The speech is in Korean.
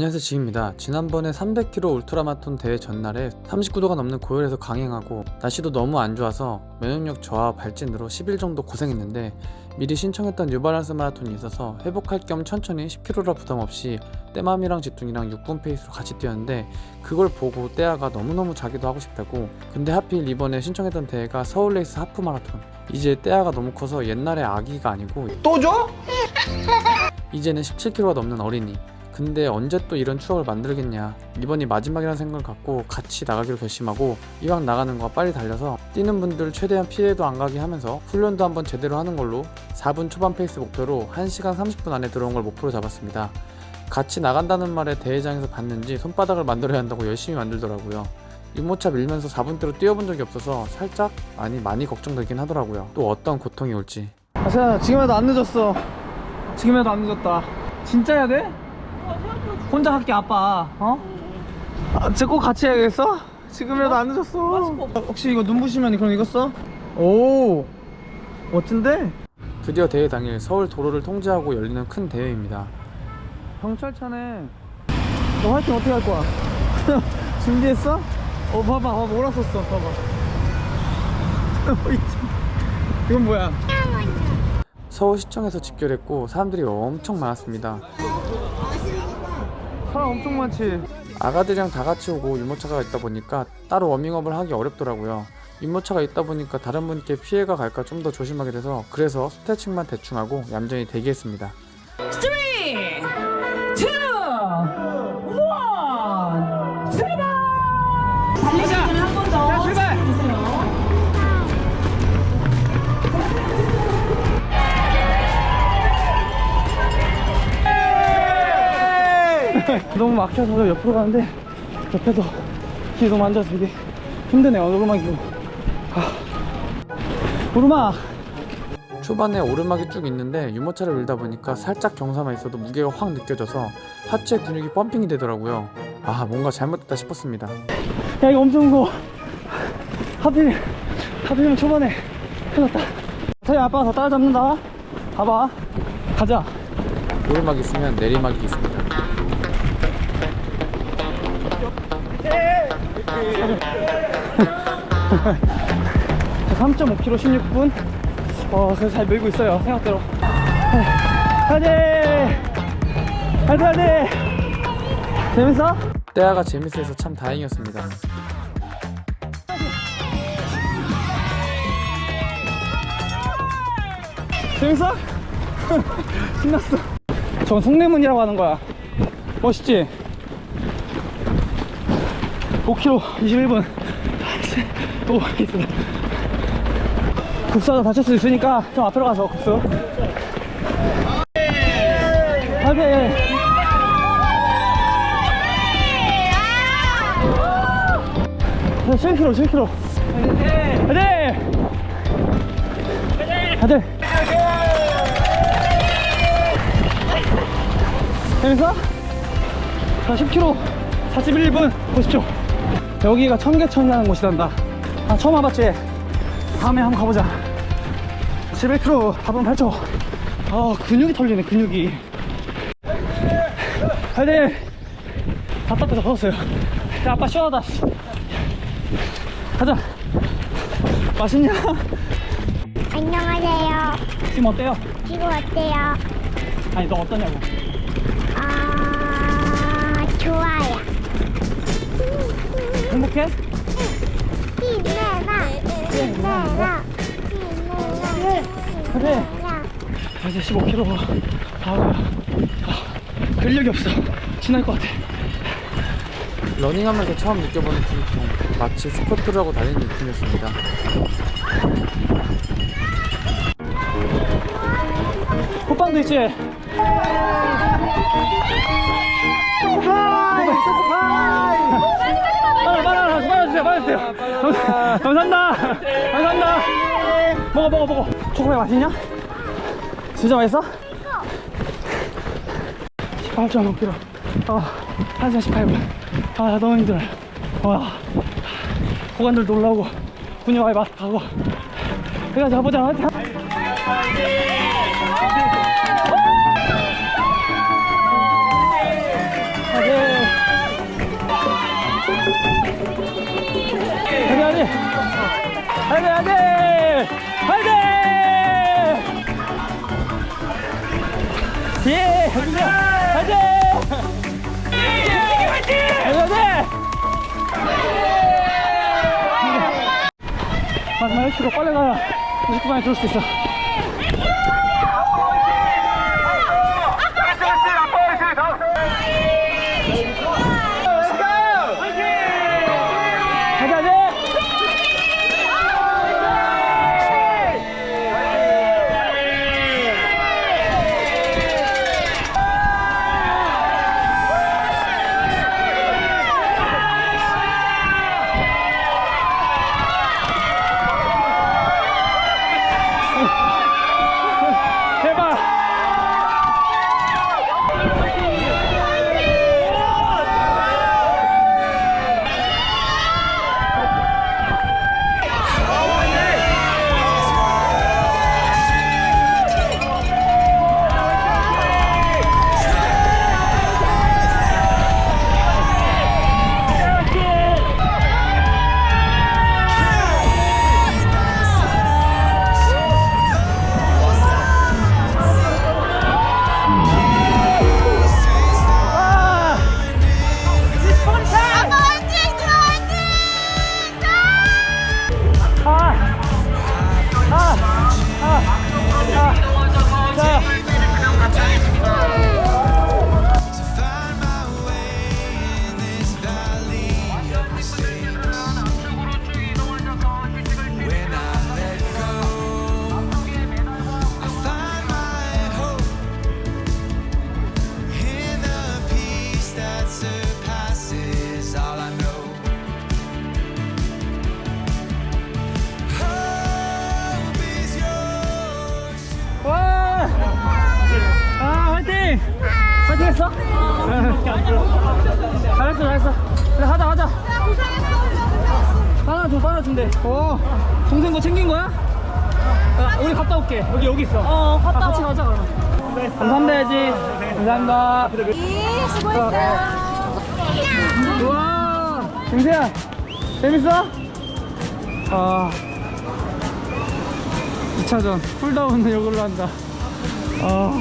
안녕하세요 지입니다 지난번에 300km 울트라마톤 대회 전날에 39도가 넘는 고열에서 강행하고 날씨도 너무 안 좋아서 면역력 저하 발진으로 10일 정도 고생했는데 미리 신청했던 뉴발란스 마라톤이 있어서 회복할 겸 천천히 10km라 부담 없이 떼맘이랑 지뚱이랑 6분 페이스로 같이 뛰었는데 그걸 보고 떼아가 너무너무 자기도 하고 싶다고 근데 하필 이번에 신청했던 대회가 서울레이스 하프 마라톤 이제 떼아가 너무 커서 옛날의 아기가 아니고 또 줘? 이제는 17kg가 넘는 어린이. 근데 언제 또 이런 추억을 만들겠냐. 이번이 마지막이라는 생각을 갖고 같이 나가기로 결심하고 이왕 나가는 거 빨리 달려서 뛰는 분들 최대한 피해도 안 가게 하면서 훈련도 한번 제대로 하는 걸로 4분 초반 페이스 목표로 1시간 30분 안에 들어온 걸 목표로 잡았습니다. 같이 나간다는 말에 대회장에서 봤는지 손바닥을 만들어야 한다고 열심히 만들더라고요. 유모차 밀면서 4분대로 뛰어본 적이 없어서 살짝 아니 많이 걱정되긴 하더라고요. 또 어떤 고통이 올지. 아세야 지금이라도 안 늦었어 지금이라도 안 늦었다 진짜 해야 돼? 혼자 할게 아빠 어? 아, 쟤꼭 같이 해야겠어? 지금이라도 안 늦었어 혹시 이거 눈부시면 그럼 이거 써? 오 멋진데? 드디어 대회 당일 서울 도로를 통제하고 열리는 큰 대회입니다. 경찰차네 너 화이팅 어떻게 할 거야? 준비했어? 어 봐봐 봐봐 뭐라 썼어 봐봐. 이건 뭐야? 서울시청에서 집결했고 사람들이 엄청 많았습니다. 사람 엄청 많지 아가들이랑 다 같이 오고 유모차가 있다 보니까 따로 워밍업을 하기 어렵더라고요. 유모차가 있다 보니까 다른 분께 피해가 갈까 좀 더 조심하게 돼서 그래서 스트레칭만 대충 하고 얌전히 대기했습니다. 너무 막혀서 옆으로 가는데 옆에서 길이 너무 앉아서 이게 힘드네 오르막이고 아. 오르막 초반에 오르막이 쭉 있는데 유모차를 밀다 보니까 살짝 경사만 있어도 무게가 확 느껴져서 하체 근육이 펌핑이 되더라고요. 아 뭔가 잘못됐다 싶었습니다. 야 이거 엄청 무거워 하필 하필이면 초반에 큰일 났다 저희 아빠가 더 따라잡는다 봐봐 가자 오르막 있으면 내리막이 있습니다. 3.5km 16분 어 그래서 잘 밀고 있어요 생각대로 화이팅 화이팅 화이팅 재밌어? 때아가 재밌어서 참 다행이었습니다. 재밌어? 신났어 저건 송내문이라고 하는 거야 멋있지? 5km 21분 또 있어 급수하다 다칠 수 있으니까 좀 앞으로 가서 하게 자, 7km 7km 화이팅! 화이팅! 재밌어? 자 10km 41분 50초 여기가 청계천이라는 곳이란다 아 처음 와봤지? 다음에 한번 가보자 11km 4분 8초 아 근육이 털리네 근육이 화이팅 답답해서 벗었어요 야 아빠 시원하다 가자 맛있냐? 안녕하세요. 지금 어때요? 지금 어때요? 아니 너 어떠냐고 아, 좋아요. 행복해? 힘내라. 힘내라. 힘내라. 그래. 힘내라. 이제 15km 다가요 아, 근력이 없어 지날 것 같아 러닝하면서 처음 느껴보는 근육통 마치 스쿼트를 하고 달리는 느낌이었습니다. 호빵도 있지? 빨 감- 감사합니다. 감사합니다. 먹어 먹어 먹어. 초코파이 맛있냐? 진짜 맛있어? 18.5kg 아 1시간 18분. 아 너무 힘들어요. 와. 고관들 놀라고 분유와의 맛 가고. 그래가지고 가보자 예 화이팅 화이팅 마지막 1km 빨리 가야 29분에 들을 수 있어 화이팅 했어? 잘했어, 잘했어. 그래, 하자, 하자. 하나 줘, 하나 준대. 오, 동생 거 챙긴 거야? 야, 우리 갔다 올게. 여기, 여기 있어. 어, 갔다 같이 가자, 그러면. 감사합니다, 해야지. 감사합니다. 우와! 김세야, 재밌어? 아. 2차전 쿨다운은 이걸로 한다 아